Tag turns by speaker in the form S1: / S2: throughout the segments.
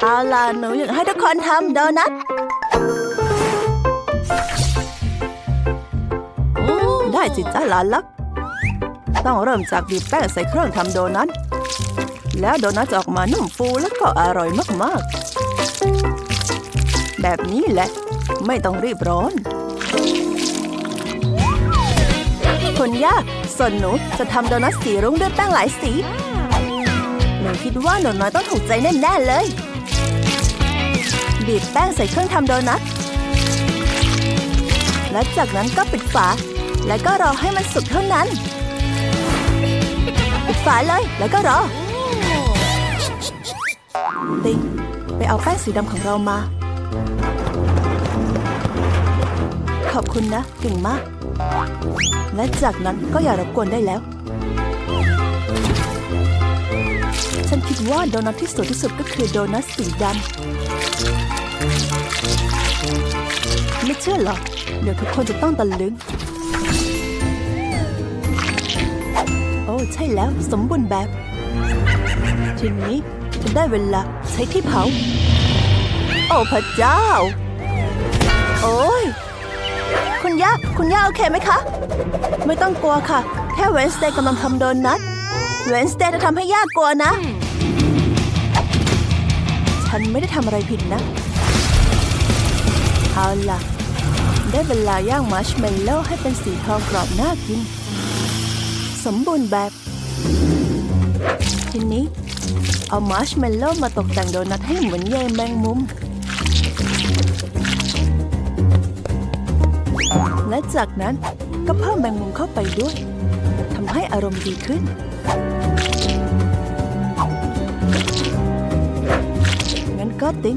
S1: เอาล่ะหนูอยากให้ทุกคนทำโดนัทได้จิจ้าหลานลัก ต้องเริ่มจากบีบแป้งใส่เครื่องทำโดนัท แล้วโดนัทจะออกมานุ่มฟูแล้วก็อร่อยมากๆ แบบนี้แหละ ไม่ต้องรีบร้อนคุณย่าส่วนหนูจะทำโดนัทสีรุ้งด้วยแป้งหลายสี หนูคิดว่าหนูน้อยต้องถูกใจแน่ๆเลย บีบแป้งใส่เครื่องทำโดนัท และจากนั้นก็ปิดฝา แล้วก็รอให้มันสุกเท่านั้น ปิดฝาเลย แล้วก็รอ ติงไปเอาแป้งสีดำของเรามา ขอบคุณนะเก่งมาก และจากนั้นก็อย่ารบกวนได้แล้วฉันคิดว่าโดนัทที่สวยที่สุดก็คือโดนัทสีดำ ไม่เชื่อหรอกเดี๋ยวทุกคนจะต้องตะลึง โอ้ใช่แล้วสมบูรณ์แบบ ทีนี้จะได้เวลาใช้ที่เผา โอ้พระเจ้า โอ้ย คุณย่าคุณย่าโอเคไหมคะ ไม่ต้องกลัวค่ะ แค่เวนสเตย์กำลังทำโดนัทเวนสเตย์จะทำให้ย่ากลัวนะ ฉันไม่ได้ทำอะไรผิดนะ เอาล่ะ ได้เวลาย่างมัชเมลโล่ให้เป็นสีทองกรอบน่ากิน สมบูรณ์แบบ ทีนี้ เอามัชเมลโล่มาตกแต่งโดนัทให้เหมือนใยแมงมุม และจากนั้นก็เพิ่มแมงมุมเข้าไปด้วยทำให้อารมณ์ดีขึ้น ก็ติ้ง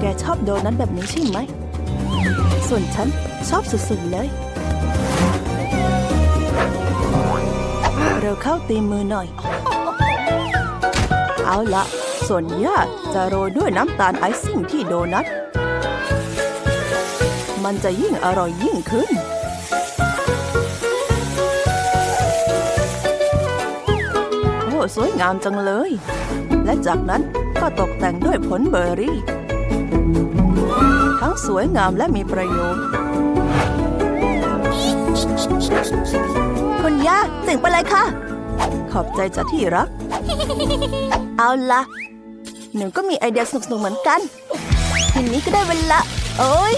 S1: แกชอบโดนัทแบบนี้ใช่ไหม ส่วนฉันชอบสุดๆเลย เราเข้าตีมือหน่อย เอาละส่วนย่าจะโรยด้วยน้ำตาลไอซิ่งที่โดนัท มันจะยิ่งอร่อยยิ่งขึ้นโอ้สวยงามจังเลย และจากนั้น ก็ตกแต่งด้วยผลเบอร์รี่ ทั้งสวยงามและมีประโยชน์ คุณย่าเจ๋งไปเลยค่ะ ขอบใจจ้ะที่รัก เอาละ หนูก็มีไอเดียสนุกๆเหมือนกัน ทีนี้ก็ได้เวลา โอ้ย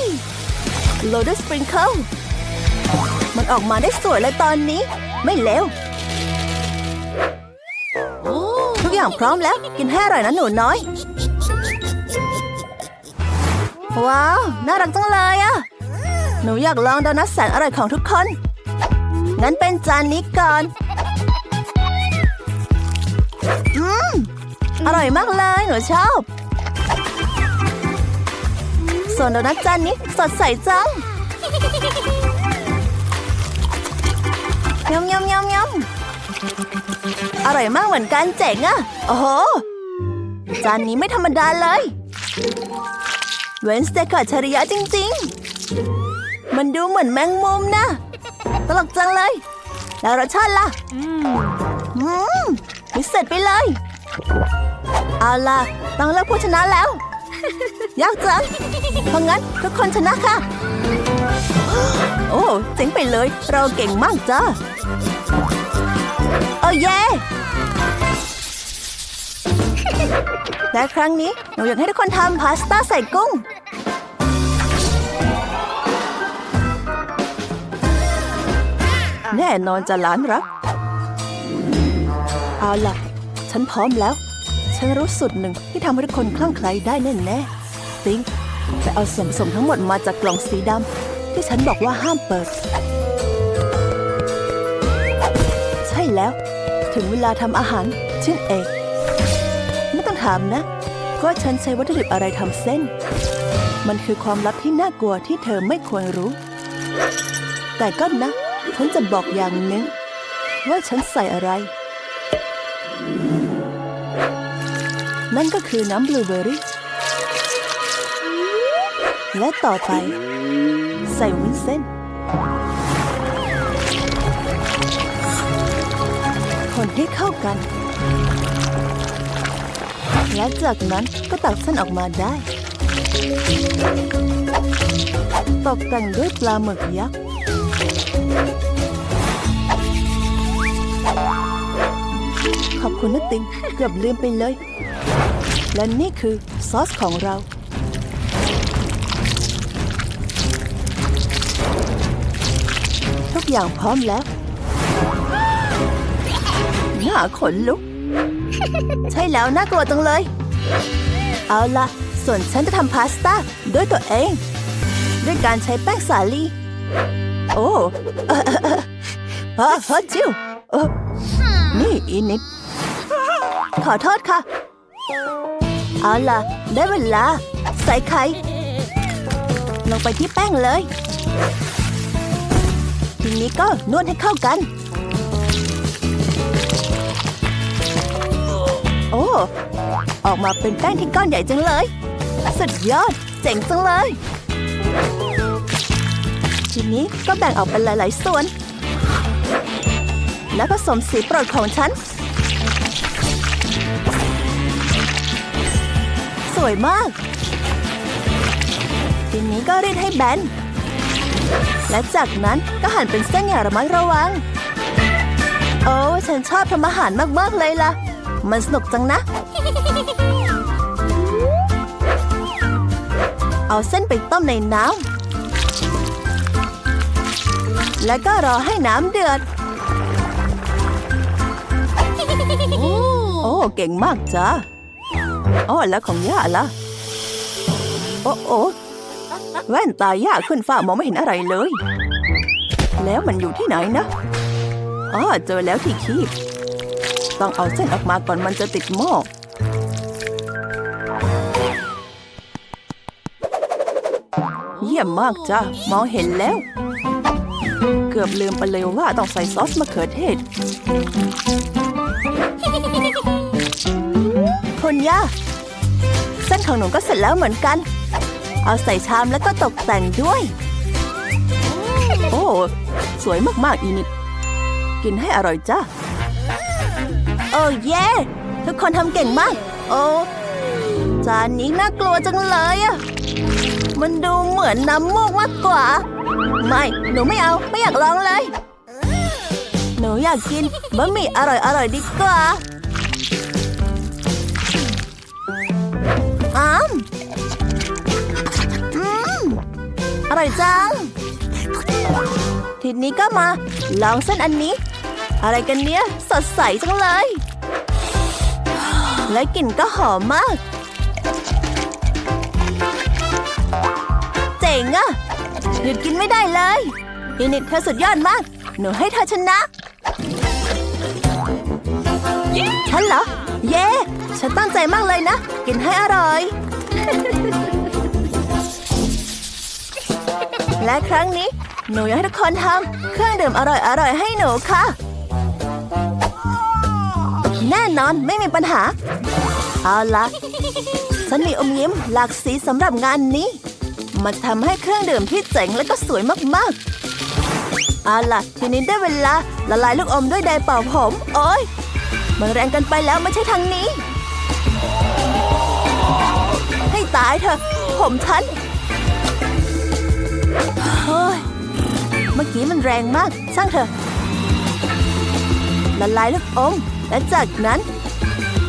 S1: โรดสปริงเกิลมันออกมาได้สวยเลยตอนนี้ ไม่เลว อย่างพร้อมแล้ว กินให้อร่อยนะหนูน้อย ว้าว น่ารักจังเลยอะหนูอยากลองโดนัทแสนอร่อยของทุกคน งั้นเป็นจานนี้ก่อน อืม อร่อยมากเลย หนูชอบ ส่วนโดนัทจานนี้สดใสจังยำยำยำยำ อร่อยมากเหมือนกันเจ๋งอะโอ้โห จานนี้ไม่ธรรมดาเลย เวนสเตย์กับชริยะจริง ๆ มันดูเหมือนแมงมุมนะ ตลกจังเลย แล้วรสชาติล่ะ อืมพิเศษไปเลย เอาล่ะ ต้องเลือกผู้ชนะแล้ว ยากจัง เพราะงั้นทุกคนชนะค่ะ โอ้เจ๋งไปเลย เราเก่งมากจ้า โอ้เย่และครั้งนี้หนูอยากให้ทุกคนทำพาสต้าใส่กุ้ง แน่นอนจะหลานรัก เอาล่ะ ฉันพร้อมแล้ว ฉันรู้สุดหนึ่งที่ทำให้ทุกคนคลั่งไคล้ได้แน่แน่ๆติ๊งไปเอาส่วนผสมทั้งหมดมาจากกล่องสีดำที่ฉันบอกว่าห้ามเปิด แล้ว ถึงเวลาทำอาหารเชิ้นเอกไม่ต้องถามนะว่าฉันใช้วัตถุดิบอะไรทำเส้น มันคือความลับที่น่ากลัวที่เธอไม่ควรรู้ แต่ก็นะ ฉันจะบอกอย่างหนึงว่าฉันใส่อะไร นั่นก็คือน้ำบลูเบอร์รี่ และต่อไป ใส่วุ้นเส้น คนให้เข้ากัน และจากนั้นก็ตักเส้นออกมาได้ ตกแต่งด้วยปลาหมึกยักษ์ ขอบคุณนะติงเกือบลืมไปเลย และนี่คือซอสของเราทุกอย่างพร้อมแล้ว หน้าขนลุก ใช่แล้วน่ากลัวจังเลย เอาล่ะส่วนฉันจะทำพาสต้าด้วยตัวเอง ด้วยการใช้แป้งสาลี โอ้เออเออเออเออเฮ้ยจิวนี่อีนิดขอโทษค่ะ เอาล่ะ ได้เวลา ใส่ไข่ลงไปที่แป้งเลย ทีนี้ก็นวดให้เข้ากัน โอ้ ออกมาเป็นแป้งที่ก้อนใหญ่จังเลย สุดยอด เจ๋งจังเลย ทีนี้ก็แบ่งออกเป็นหลาย ๆ ส่วน แล้วผสมสีโปรดของฉัน สวยมาก ทีนี้ก็รีดให้แบน และจากนั้นก็หั่นเป็นเส้นอย่างระมัดระวัง โอ้ ฉันชอบทำอาหารมาก ๆ เลยล่ะ มันสนุกจังนะ เอาเส้นไปต้มในน้ำ แล้วก็รอให้น้ำเดือด โอ้ เก่งมากจ้าอ๋อแล้วของย่าล่ะ โอ้โอ้แว่นตาย่าขึ้นฟ้ามองไม่เห็นอะไรเลย แล้วมันอยู่ที่ไหนนะอ๋อเจอแล้วที่คีบ ต้องเอาเส้นออกมาก่อนมันจะติดหม้อเยี่ยมมากจ้ามองเห็นแล้ว เกือบลืมไปเลยว่าต้องใส่ซอสมะเขือเทศคุณย่าเส้นของหนูก็เสร็จแล้วเหมือนกัน เอาใส่ชามแล้วก็ตกแต่งด้วย โอ้ สวยมากๆอีนิด กินให้อร่อยจ้า โอ้เย่ทุกคนทำเก่งมาก โอ้จานนี้น่ากลัวจังเลยอะมันดูเหมือนน้ำมูกมากกว่า ไม่ หนูไม่เอา ไม่อยากลองเลย หนูอยากกินบะหมี่อร่อยอร่อยๆดีกว่าอ้ามอืม อร่อยจัง ทีนี้ก็มา ลองเส้นอันนี้ อะไรกันเนี้ย สดใสจังเลย และกลิ่นก็หอมมาก เจ๋งอะหยุดกินไม่ได้เลยอินิดเธอสุดยอดมาก หนูให้เธอชนะ ฉันเหรอ เย้ ฉันตั้งใจมากเลยนะ กินให้อร่อย และครั้งนี้ หนูอยากให้ทุกคนทำเครื่องดื่มอร่อยๆให้หนูค่ะ แน่นอนไม่มีปัญหา เอาละฉันมีอมยิ้มหลากสีสำหรับงานนี้มันทำให้เครื่องดื่มที่เจ๋งและก็สวยมากๆ เอาล่ะ ทีนี้ได้เวลาละลายลูกอมด้วยไดร์เป่าผม โอ๊ยมันแรงกันไปแล้วไม่ใช่ทางนี้ ให้ตายเถอะ ผมฉันเฮ้ยเมื่อกี้มันแรงมากช่างเถอะละลายลูกอม และจากนั้น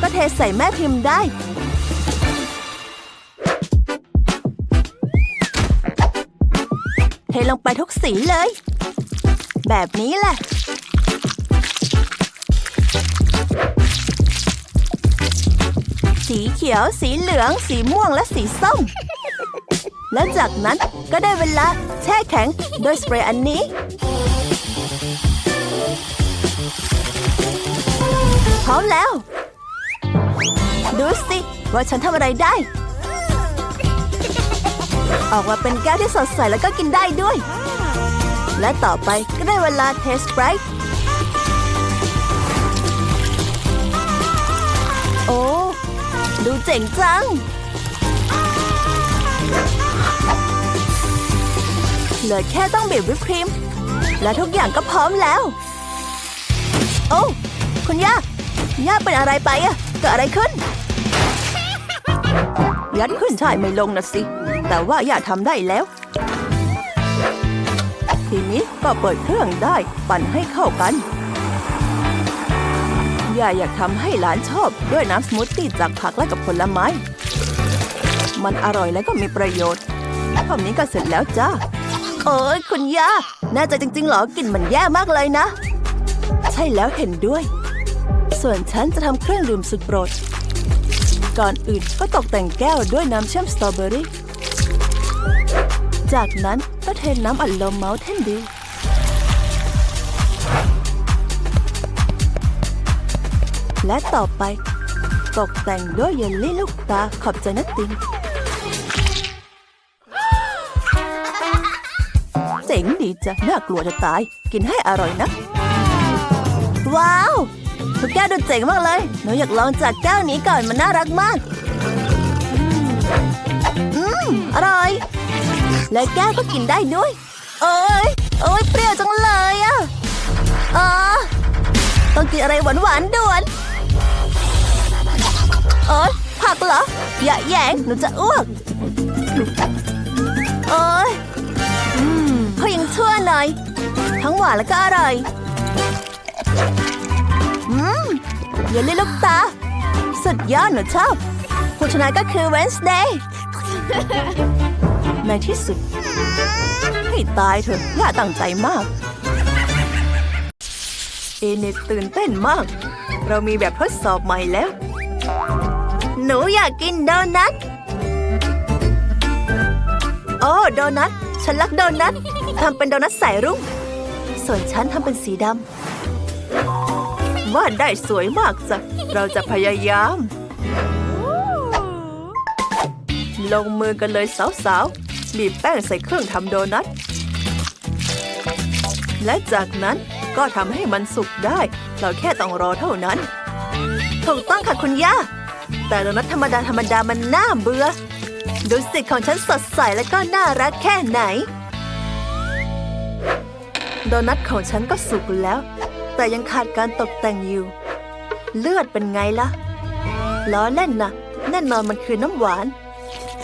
S1: ก็เทใส่แม่พิมพ์ได้ เทลงไปทุกสีเลย แบบนี้แหละสีเขียว สีเหลือง สีม่วง และสีส้ม และจากนั้นก็ได้เวลาแช่แข็งโดยสเปรย์อันนี้ พร้อมแล้ว ดูสิ ว่าฉันทำอะไรได้ ออกมาเป็นแก้วที่สดใสแล้วก็กินได้ด้วย และต่อไปก็ได้เวลาเทสไบรท์โอ้ ดูเจ๋งจัง เหลือแค่ต้องบีบวิปครีม และทุกอย่างก็พร้อมแล้ว โอ้ คุณย่า ย่าเป็นอะไรไปอะเกิดอะไรขึ้น ยัดขึ้นช่ายไม่ลงนะสิ แต่ว่าอย่าทำได้แล้ว ทีนี้ก็เปิดเครื่องได้ปั่นให้เข้ากันย่าอยากทำให้หลานชอบด้วยน้ำสมูทตี้จากผักและกับผลไม้ มันอร่อยและก็มีประโยชน์เท่านี้ก็เสร็จแล้วจ้าโอ้ยคุณย่า น่าจะจริงๆเหรอกลิ่นมันแย่มากเลยนะ ใช่แล้วเห็นด้วย ส่วนฉันจะทำเครื่องดื่มสุดโปรด ก่อนอื่นก็ตกแต่งแก้วด้วยน้ำเชื่อมสตรอเบอรี่ จากนั้นก็เทน้ำอัดลมเมาส์เทนดิวและต่อไป ตกแต่งด้วยเยลลี่ลูกตาขอบใจนะตินเจ๋งดีจ้ะน่ากลัวจะตาย กินให้อร่อยนะ ว้าว ทุกแก้วดูเจ๋งมากเลย หนูอยากลองจากแก้วนี้ก่อนมันน่ารักมาก อืม อร่อย และแก้วก็กินได้ด้วย เอ้ยโอ้ยเปรี้ยวจังเลยอะอ๋อต้องกินอะไรหวานๆด่วนเอ้ยผักเหรอ อย่าแยงหนูจะอ้วกเอ้ยอืมเขายังชั่วหน่อย ทั้งหวานแล้วก็อร่อย อย่าเล่นลูกตา สุดยอดหนูชอบผู้ชนะก็คือ Wednesday ในที่สุด ให้ตายเถอะย่าตั้งใจมาก เอเนตตื่นเต้นมาก เรามีแบบทดสอบใหม่แล้ว หนูอยากกินโดนัทโอ้โดนัท ฉันรักโดนัททำเป็นโดนัทสายรุ้งส่วนฉันทำเป็นสีดำ วาดได้สวยมากจ้ะเราจะพยายาม ลงมือกันเลยสาวๆบีบแป้งใส่เครื่องทำโดนัท และจากนั้นก็ทำให้มันสุกได้ เราแค่ต้องรอเท่านั้น ถูกต้องค่ะคุณย่า แต่โดนัทธรรมดาธรรมดามันน่าเบื่อ ดูสิของฉันสดใสและก็น่ารักแค่ไหน โดนัทของฉันก็สุกแล้ว แต่ยังขาดการตกแต่งอยู่ เลือดเป็นไงล่ะ ล้อเล่นนะแน่นอนมันคือน้ำหวาน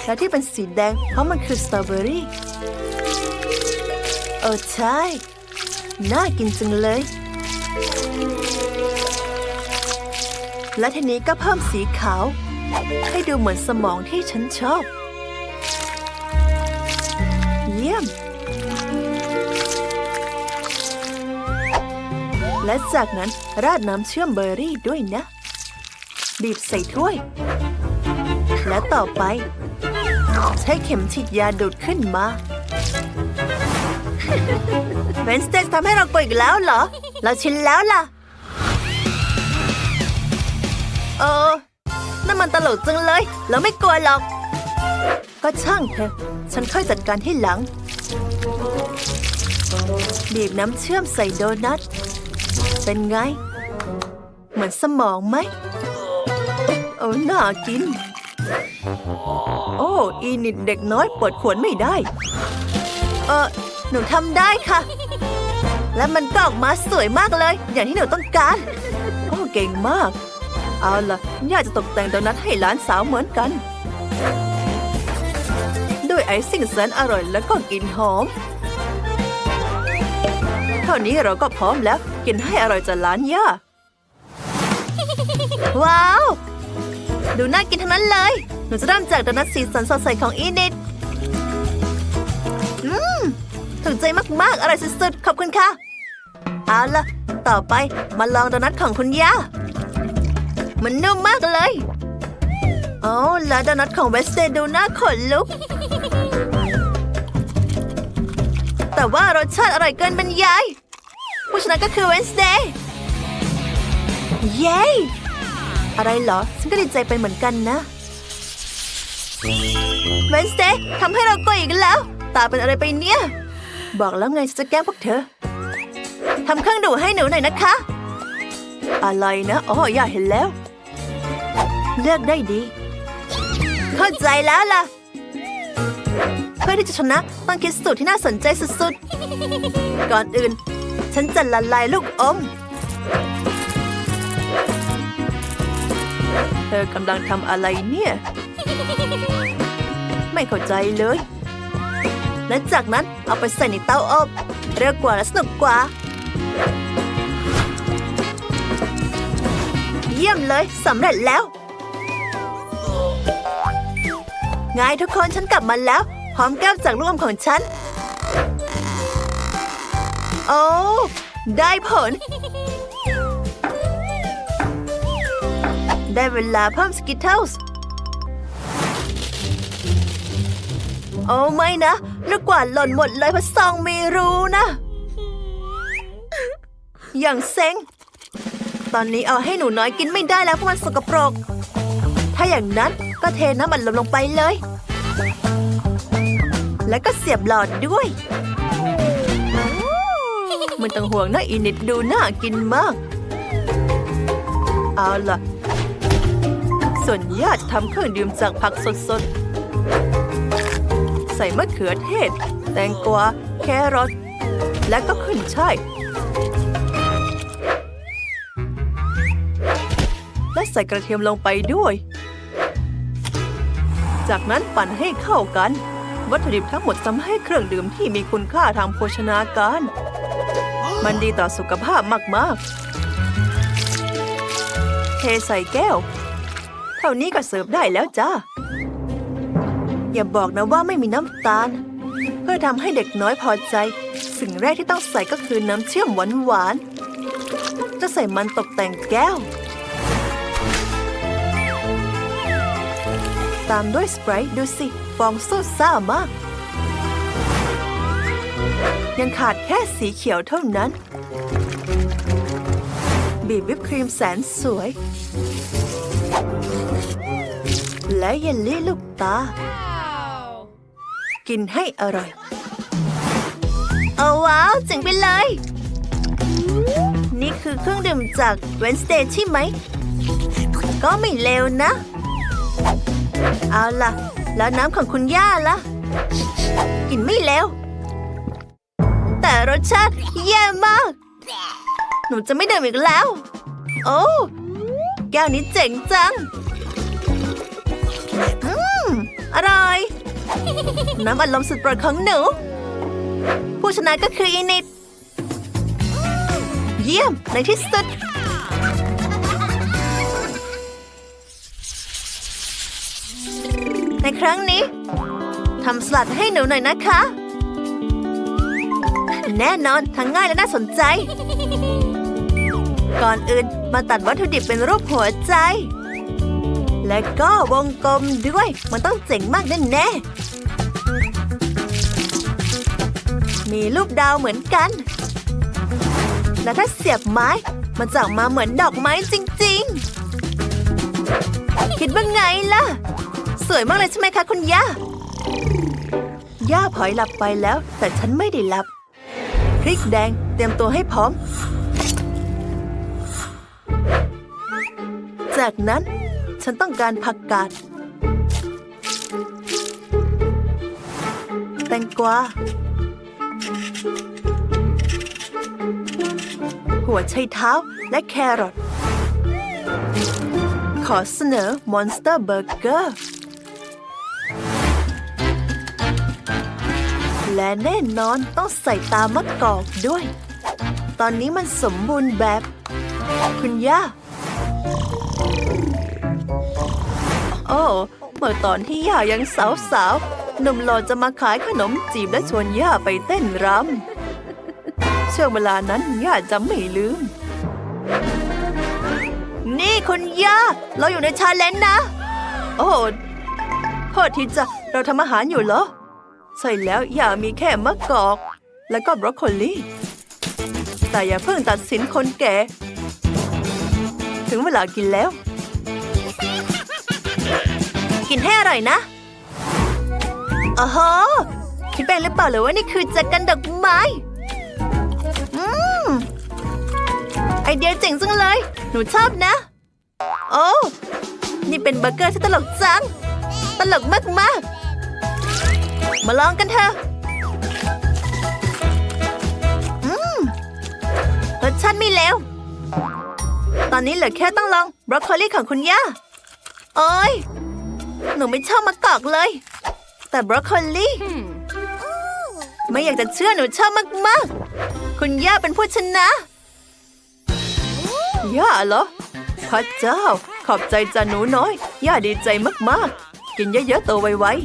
S1: และที่เป็นสีแดงเพราะมันคือสตรอเบอรี่เออใช่ น่ากินจังเลย และทีนี้ก็เพิ่มสีขาว ให้ดูเหมือนสมองที่ฉันชอบ และจากนั้นราดน้ำเชื่อมเบอร์รี่ด้วยนะ บีบใส่ถ้วย และต่อไป ใช้เข็มฉีดยาดูดขึ้นมาเวนสเตสทำให้เรากลัวอีกแล้วเหรอ เราชินแล้วล่ะ เออนั่นมันตลกจังเลย เราไม่กลัวหรอก ก็ช่างเถอะ ฉันค่อยจัดการที่หลัง บีบน้ำเชื่อมใส่โดนัท เป็นไง เหมือนสมองไหมโอ้น่ากิน โอ้อีนิดเด็กน้อยปวดขวนไม่ได้ เออหนูทำได้ค่ะ และมันก็ออกมาสวยมากเลย อย่างที่หนูต้องการ โอ้เก่งมาก เอาล่ะย่าจะตกแต่งโดนัทให้หลานสาวเหมือนกัน ด้วยไอซิ่งแสนอร่อยแล้วก็กลิ่นหอม เท่านี้เราก็พร้อมแล้ว กินให้อร่อยจากร้านย่าว้าว ดูน่ากินทั้งนั้นเลย หนูจะเริ่มจากโดนัทสีสันสดใสของอีนิดอืมถูกใจมากๆ อร่อยสุดๆ ขอบคุณค่ะ เอาล่ะ ต่อไปมาลองโดนัทของคุณย่า มันนุ่มมากเลยโอ้แล้วโดนัทของเวสเตดูน่าขนลุก แต่ว่ารสชาติอร่อยเกินบรรยาย ผู้ชนะก็คือเวนสเดย์เย้อะไรเหรอฉันก็ดีใจเป็นเหมือนกันนะเวนสเดย์ทำให้เราโกลัวอีกแล้ว ตาเป็นอะไรไปเนี่ย บอกแล้วไงจะแกล้งพวกเธอทำเครื่องดูให้หนูหน่อยนะคะ อะไรนะอ๋ออย่าเห็นแล้ว เลือกได้ดี เข้าใจแล้วล่ะ เพื่อที่จะชนะต้องคิดสูตรที่น่าสนใจสุดๆ ก่อนอื่น ฉันจะละลายลูกอม เธอกำลังทำอะไรเนี่ย ไม่เข้าใจเลย และจากนั้นเอาไปใส่ในเตาอบเร็วกว่าและสนุกกว่า เยี่ยมเลยสำเร็จแล้วไงทุกคนฉันกลับมาแล้วพร้อมแก้วจากลูกอมของฉัน โอ้ได้ผล ได้เวลาเพิ่มสกิทเทิลส์โอ้ไม่นะลูกกวาดหล่นหมดเลยเพราะซองไม่รู้นะ อย่างเซ็ง ตอนนี้เอาให้หนูน้อยกินไม่ได้แล้วเพราะมันสกปรก ถ้าอย่างนั้นก็เทน้ำมันลมลงไปเลย แล้วก็เสียบหลอดด้วย มันต้องห่วงนะอินิดดูน่ากินมาก เอาล่ะ ส่วนญาติทำเครื่องดื่มจากผักสดๆ ใส่มะเขือเทศ แตงกวา แครอท และก็ขึ้นช่ายและใส่กระเทียมลงไปด้วย จากนั้นปั่นให้เข้ากัน วัตถุดิบทั้งหมดทำให้เครื่องดื่มที่มีคุณค่าทางโภชนาการ มันดีต่อสุขภาพมาก ๆ เทใส่แก้ว เท่านี้ก็เสิร์ฟได้แล้วจ้า อย่าบอกนะว่าไม่มีน้ำตาล เพื่อทำให้เด็กน้อยพอใจ สิ่งแรกที่ต้องใส่ก็คือน้ำเชื่อมหวานๆ จะใส่มันตกแต่งแก้ว ตามด้วยสไปร์ดูสิ ฟองซูดซ่ามาก ยังขาดแค่สีเขียวเท่านั้น บีบวิปครีมแสนสวย และเยลลี่ลูกตา กินให้อร่อย โอ้ว้าวเจ๋งไปเลย นี่คือเครื่องดื่มจาก Wednesday ใช่ไหม ก็ไม่เลวนะ เอาล่ะ แล้วน้ำของคุณย่าล่ะ กินไม่เลว แต่รสชาติแย่มาก หนูจะไม่ดื่มอีกแล้ว โอ้แก้วนี้เจ๋งจัง อืม อร่อย น้ำอัดลมสุดโปรดของหนู ผู้ชนะก็คืออินิด เยี่ยม ในที่สุด ในครั้งนี้ทำสลัดให้หนูหน่อยนะคะ แน่นอนทั้งง่ายและน่าสนใจ ก่อนอื่นมาตัดวัตถุดิบเป็นรูปหัวใจ และก็วงกลมด้วย มันต้องเจ๋งมากแน่แน่มีรูปดาวเหมือนกัน และถ้าเสียบไม้ มันจะออกมาเหมือนดอกไม้จริง ๆ คิดว่าไงล่ะ สวยมากเลยใช่ไหมคะคุณย่า ย่าพลอยหลับไปแล้ว แต่ฉันไม่ได้หลับ พริกแดง เตรียมตัวให้พร้อม จากนั้นฉันต้องการผักกาด แตงกวา หัวไชเท้าและแครอทขอเสนอมอนสเตอร์เบอร์เกอร์ และแน่นอนต้องใส่ตามะกอกด้วย ตอนนี้มันสมบูรณ์แบบ คุณย่า โอ้เมื่อตอนที่ย่ายังสาวๆหนุ่มหล่อจะมาขายขนมจีบและชวนย่าไปเต้นรำช่วงเวลานั้นย่าจะไม่ลืม นี่คุณย่า เราอยู่ในชาเลนจ์นะ โอ้โทษทีจ้ะเราทำอาหารอยู่เหรอ ใช่แล้วอย่ามีแค่มะกอก แล้วก็บรอกโคลีแต่อย่าเพิ่งตัดสินคนแก่ ถึงเวลากินแล้ว กินให้อร่อยนะอ้โหคิดเป็นหรือเปล่าหรือว่านี่คือจักกันดอกไม้อืมไอเดียเจ๋งจังเลย หนูชอบนะ โอ้ นี่เป็นเบอร์เกอร์ที่ตลกจัง ตลกมากๆ มาลองกันเถอะอืมรสชาติไม่เลวตอนนี้เหลือแค่ต้องลองบรอกโคลีของคุณย่าโอ้ยหนูไม่ชอบมะกอกเลย แต่บรอกโคลีไม่อยากจะเชื่อหนูชอบมากๆ คุณย่าเป็นผู้ชนะย่าเหรอพระเจ้า ขอบใจจ้าหนูน้อย ย่าดีใจมากๆ กินเยอะๆโตไวๆ